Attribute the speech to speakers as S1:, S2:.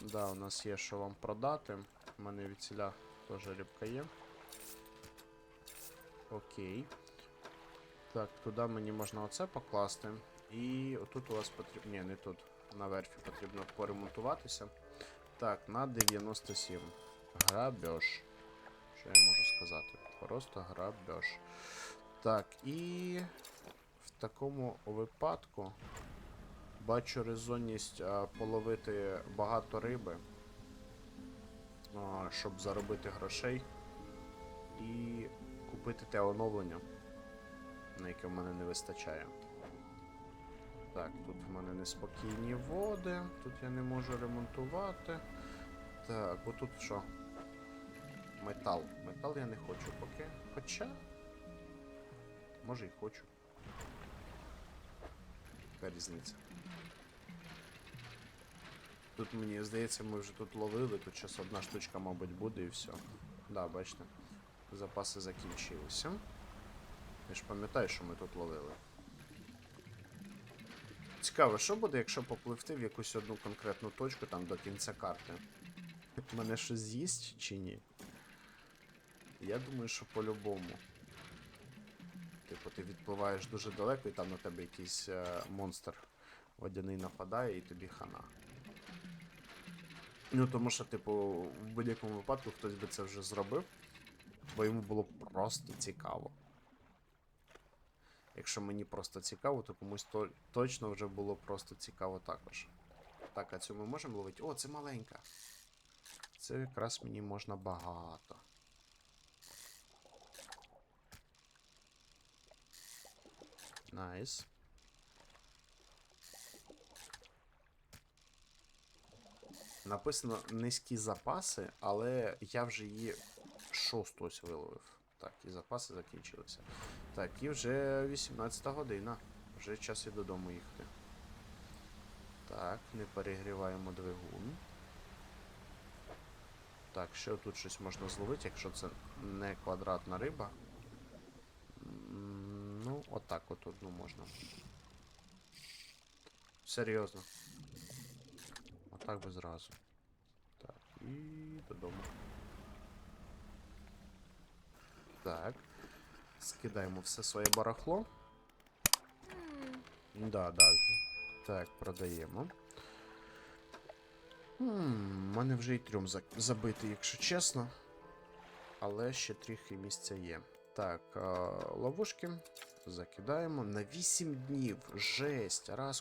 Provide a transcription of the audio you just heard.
S1: Да, у нас є що вам продати. У мене від ціля теж рибка є. Окей. Так, туди мені можна оце покласти. І отут у вас потрібно. Ні, не тут. На верфі потрібно поремонтуватися. Так, на 97. Грабеж. Що я можу сказати? Просто грабеж. Так, і в такому випадку бачу резонність а, половити багато риби, а, щоб заробити грошей і купити те оновлення, на яке в мене не вистачає. Так, тут в мене неспокійні води, тут я не можу ремонтувати. Так, отут що? Метал. Метал я не хочу поки. Хоча. Може і хочу. Яка різниця? Тут мені здається, ми вже тут ловили, тут зараз одна штучка, мабуть, буде і все. Да, бачите. Запаси закінчилися. Я ж пам'ятаю, що ми тут ловили. Цікаво, що буде, якщо попливти в якусь одну конкретну точку там до кінця карти? Мене щось з'їсть чи ні? Я думаю, що по-любому. Типу, ти відпливаєш дуже далеко і там на тебе якийсь е, монстр водяний нападає і тобі хана. Ну, тому що, типу, в будь-якому випадку хтось би це вже зробив, бо йому було просто цікаво. Якщо мені просто цікаво, то комусь то, точно вже було просто цікаво також. Так, а цю ми можемо ловити? О, це маленька. Це якраз мені можна багато. Найс. Написано низькі запаси, але я вже її шосту ось виловив. Так, і запаси закінчилися. Так, і вже 18 година. Вже час і додому їхати. Так, не перегріваємо двигун. Так, ще тут щось можна зловити, якщо це не квадратна риба. Ну, отак от одну можна. Серйозно. Отак би зразу. Так, і додому. Так. Скидаємо все своє барахло. Да, да. Так, продаємо. У мене вже і трьом за- забитий, якщо чесно. Але ще трохи місця є. Так, ловушки закидаємо на 8 днів. Жесть. Раз